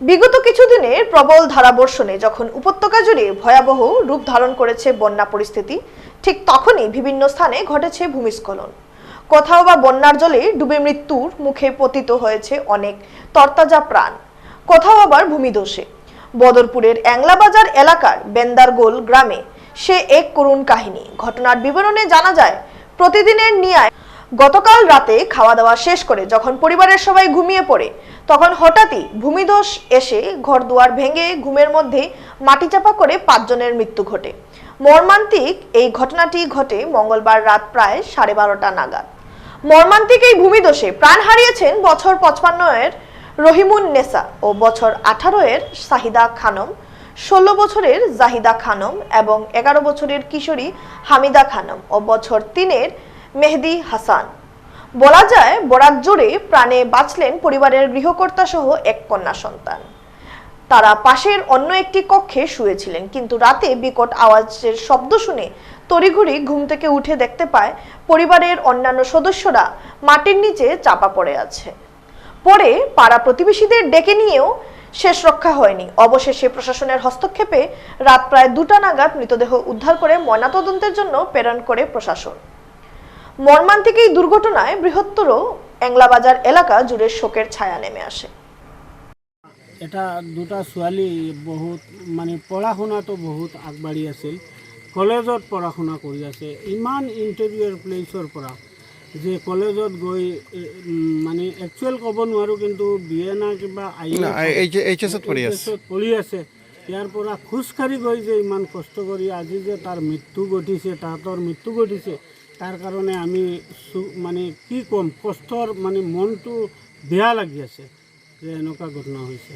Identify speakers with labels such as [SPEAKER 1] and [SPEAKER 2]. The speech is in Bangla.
[SPEAKER 1] বিগত কিছুদিনের প্রবল ধারাবর্ষণে যখন উপত্যকা জুড়ে ভয়াবহ রূপ ধারণ করেছে বন্যা পরিস্থিতি, ঠিক তখনই বিভিন্ন স্থানে ঘটেছে ভূমিস্খলন। কোথাও বা বন্যার জলে ডুবে মৃত্যুর মুখে পতিত হয়েছে অনেক তরতাজা প্রাণ। কোথাও আবার ভূমিদোষে। বদরপুরের অ্যাংলাবাজার এলাকার বেন্দারগোল গ্রামে সে এক করুণ কাহিনী। ঘটনার বিবরণে জানা যায়, প্রতিদিনের নিয়ায় গতকাল রাতে খাওয়া দাওয়া শেষ করে যখন পরিবারের সবাই ঘুমিয়ে পড়ে, তখন হঠাৎই ভূমিধস এসে ঘরদুয়ার ভেঙে ঘুমের মধ্যে মাটি চাপা করে পাঁচজনের মৃত্যু ঘটে। মর্মান্তিক এই ঘটনাটি ঘটে মঙ্গলবার রাত প্রায় সাড়ে বারোটা নাগাদ। মর্মান্তিক এই ভূমিদোষে প্রাণ হারিয়েছেন বছর পঁচপান্ন এর রহিমুন নেসা ও বছর আঠারো এর সাহিদা খানম, ষোলো বছরের জাহিদা খানম এবং এগারো বছরের কিশোরী হামিদা খানম ও বছর তিনের মেহেদি হাসান। বলা যায়, বরাত জোরে প্রাণে বাঁচলেন পরিবারের গৃহকর্তা সহ এক কন্যা সন্তান। তারা পাশের অন্য একটি কক্ষে শুয়েছিলেন, কিন্তু রাতে বিকট আওয়াজের শব্দ শুনে তড়িঘড়ি ঘুম থেকে উঠে দেখতে পায়, পরিবারের অন্যান্য সদস্যরা মাটির নিচে চাপা পড়ে আছে। পরে পাড়া প্রতিবেশীদের ডেকে নিয়েও শেষ রক্ষা হয়নি। অবশেষে প্রশাসনের হস্তক্ষেপে রাত প্রায় দুটা নাগাদ মৃতদেহ উদ্ধার করে ময়নাতদন্তের জন্য প্রেরণ করে প্রশাসন। মর্মান্তিক এই দুর্ঘটনায় বৃহত্তর এংলাবাজার এলাকা জুড়ে শোকের ছায়া নেমে আসে।
[SPEAKER 2] এটা দুটা ছোৱালী বহুত মানে পঢ়া শুনাটো বহুত আগবাঢ়ি আছিল। কলেজত পঢ়া শুনা কৰি আছে। ইমান ইণ্টেৰিয়ৰ প্লেচৰ পৰা যে কলেজত গৈ মানে একচুৱেল ক'ব নোৱাৰোঁ কিন্তু বি এ না কিবা
[SPEAKER 3] পঢ়ি আছে।
[SPEAKER 2] ইয়াৰ পৰা খোজকাঢ়ি গৈ যে ইমান কষ্ট কৰি আজি যে তাৰ মৃত্যু ঘটিছে তাহাঁতৰ মৃত্যু ঘটিছে তাৰ কাৰণে আমি মানে কি ক'ম, কষ্টৰ মানে মনটো বেয়া লাগি আছে যে এনেকুৱা ঘটনা হৈছে।